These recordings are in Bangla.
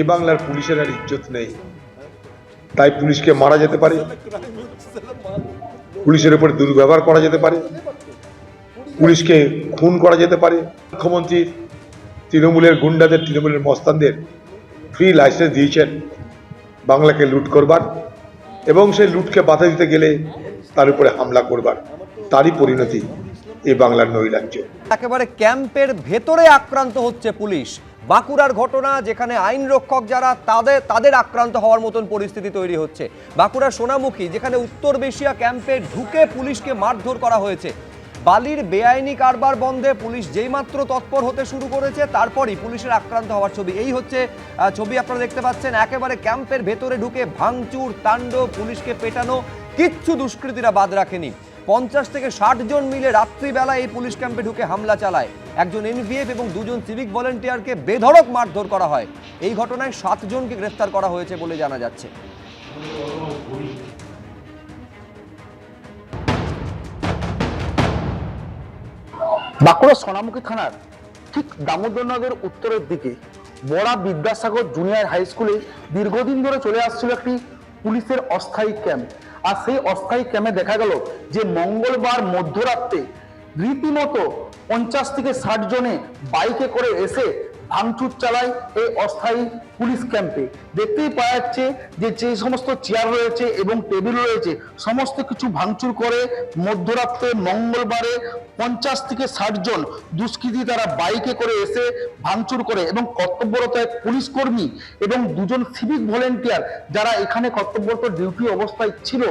এ বাংলার পুলিশের আর ইজ্জত নেই। তাই পুলিশকে মারা যেতে পারে। পুলিশের উপর দুর্ব্যবহার করা যেতে পারে। পুলিশকে খুন করা যেতে পারে। মুখ্যমন্ত্রী তৃণমূলের গুন্ডাদের, তৃণমূলের মস্তানদের ফ্রি লাইসেন্স দিয়েছেন বাংলাকে লুট করবার এবং সেই লুটকে বাধা দিতে গেলে তার উপরে হামলা করবার। তারই পরিণতি এই বাংলার নৈরাজ্য। একেবারে ক্যাম্পের ভেতরে আক্রান্ত হচ্ছে পুলিশ। বাঁকুড়ার ঘটনা, যেখানে আইন রক্ষক যারা তাদের তাদের আক্রান্ত হওয়ার মতন পরিস্থিতি তৈরি হচ্ছে। বাঁকুড়ার সোনামুখী, যেখানে উত্তর বেশিয়া ক্যাম্পে ঢুকে পুলিশকে মারধর করা হয়েছে। বালির বেআইনি কারবার বন্ধে পুলিশ যেইমাত্র তৎপর হতে শুরু করেছে, তারপরই পুলিশের আক্রান্ত হওয়ার ছবি। এই হচ্ছে ছবি আপনারা দেখতে পাচ্ছেন। একেবারে ক্যাম্পের ভেতরে ঢুকে ভাঙচুর, তাণ্ডব, পুলিশকে পেটানো, কিচ্ছু দুষ্কৃতীরা বাদ রাখেনি। পঞ্চাশ থেকে ষাট জন মিলে রাত্রিবেলা এই পুলিশ ক্যাম্পে ঢুকে হামলা চালায়। একজন এনভিএফ এবং দুজন সিভিক ভলেন্টিয়ারকে বেধড়ক মারধর করা হয়। এই ঘটনায় সাতজনকে গ্রেফতার করা হয়েছে বলে জানা যাচ্ছে। বাঁকুড়া সোনামুখী থানার ঠিক দামোদরনগর উত্তরের দিকে বড়া বিদ্যাসাগর জুনিয়র হাই স্কুলে দীর্ঘদিন ধরে চলে আসছিল একটি পুলিশের অস্থায়ী ক্যাম্প। আর সেই অস্থায়ী ক্যাম্পে দেখা গেল যে মঙ্গলবার মধ্যরাত্রে রীতিমতো পঞ্চাশ থেকে ষাট জনে বাইকে করে এসে ভাঙচুর চালায় এই অস্থায়ী পুলিশ ক্যাম্পে। দেখতেই পাওয়া যাচ্ছে যে যে সমস্ত চেয়ার রয়েছে এবং টেবিল রয়েছে, সমস্ত কিছু ভাঙচুর করে মধ্যরাত্রে মঙ্গলবারে পঞ্চাশ থেকে ষাট জন দুষ্কৃতী তারা বাইকে করে এসে ভাঙচুর করে এবং কর্তব্যরত এক পুলিশ কর্মী এবং দুজন সিভিক ভলেন্টিয়ার যারা এখানে কর্তব্যরত ডিউটি অবস্থায় ছিল,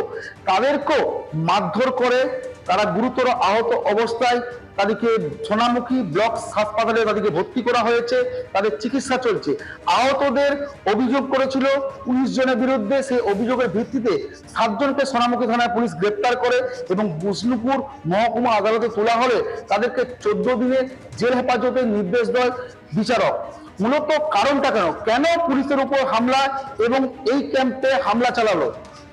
তাদেরকেও মারধর করে তারা গুরুতর আহত অবস্থায় তাদেরকে সোনামুখী ব্লক হাসপাতালে তাদেরকে ভর্তি করা হয়েছে, তাদের চিকিৎসা চলছে। আহতদের অভিযোগ করেছিল উনিশ জনের বিরুদ্ধে, সেই অভিযোগের ভিত্তিতে সাতজনকে সোনামুখী থানায় পুলিশ গ্রেপ্তার করে এবং বিষ্ণুপুর মহকুমা আদালতে তোলা হলে তাদেরকে চোদ্দ দিনে জেল হেফাজতের নির্দেশ দেয় বিচারক। মূলত কারণটা কেন? কেন পুলিশের উপর হামলা এবং এই ক্যাম্পে হামলা চালালো?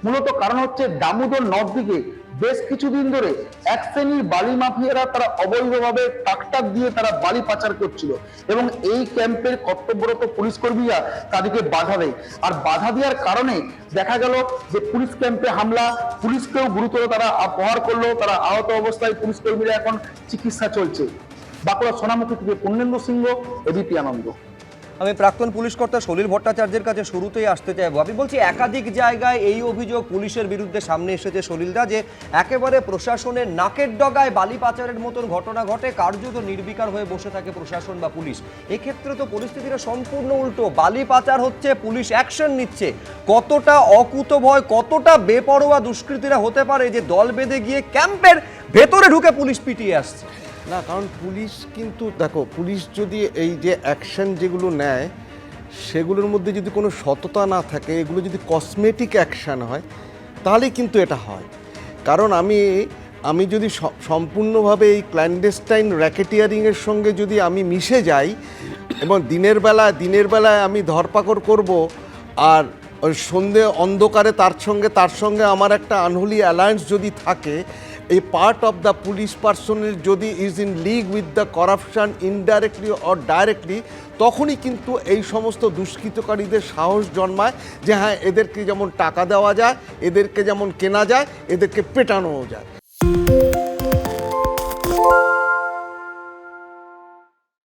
মূলত কারণ হচ্ছে দামোদর নর্থ দিকে বেশ কিছুদিন ধরে এক শ্রেণির বালি মাফিয়ারা তারা অবৈধভাবে টাকটাক দিয়ে তারা বালি পাচার করছিল এবং এই ক্যাম্পের কর্তব্যরত পুলিশ কর্মীরা তাদেরকে বাধা দেয়। আর বাধা দেওয়ার কারণে দেখা গেল যে পুলিশ ক্যাম্পে হামলা, পুলিশকেও গুরুতর তারা অপহার করল, তারা আহত অবস্থায় পুলিশ কর্মীরা এখন চিকিৎসা চলছে। বাঁকুড়া সোনামুখী থেকে পূর্ণেন্দু সিংহ এবিপি আনন্দ। আমি প্রাক্তন পুলিশ কর্তা সলিল ভট্টাচার্যের কাছে শুরুতেই আসতে চাইব। আমি বলছি, একাধিক জায়গায় এই অভিযোগ পুলিশের বিরুদ্ধে সামনে এসেছে সলিলদা যে একেবারে প্রশাসনের নাকের ডগায় বালি পাচারের মতন ঘটনা ঘটে, কার্যত নির্বিকার হয়ে বসে থাকে প্রশাসন বা পুলিশ। এক্ষেত্রে তো পরিস্থিতিটা সম্পূর্ণ উল্টো। বালি পাচার হচ্ছে, পুলিশ অ্যাকশন নিচ্ছে। কতটা অকুত ভয় কতটা বেপরোয়া দুষ্কৃতীরা হতে পারে যে দল বেঁধে গিয়ে ক্যাম্পের ভেতরে ঢুকে পুলিশ পিটিয়ে আসছে? না, কারণ পুলিশ কিন্তু, দেখো, পুলিশ যদি এই যে অ্যাকশন যেগুলো নেয়, সেগুলোর মধ্যে যদি কোনো সততা না থাকে, এগুলো যদি কসমেটিক অ্যাকশন হয় তাহলে কিন্তু এটা হয়। কারণ আমি আমি যদি সম্পূর্ণভাবে এই ক্ল্যান্ডেস্টাইন র্যাকেটিয়ারিংয়ের সঙ্গে যদি আমি মিশে যাই, এবং দিনের বেলা, দিনের বেলায় আমি ধরপাকড় করব, আর সন্ধে অন্ধকারে তার সঙ্গে তার সঙ্গে আমার একটা আনহোলি অ্যালায়েন্স যদি থাকে এই পার্ট অফ দ্য পুলিশ পার্সনের যদি is in league with the corruption indirectly or directly তখনই কিন্তু এই সমস্ত দুষ্কৃতকারীদের সাহস জন্মায় যে হ্যাঁ এদেরকে যেমন টাকা দেওয়া যায়, এদেরকে যেমন কেনা যায়, এদেরকে পেটানোও যায়।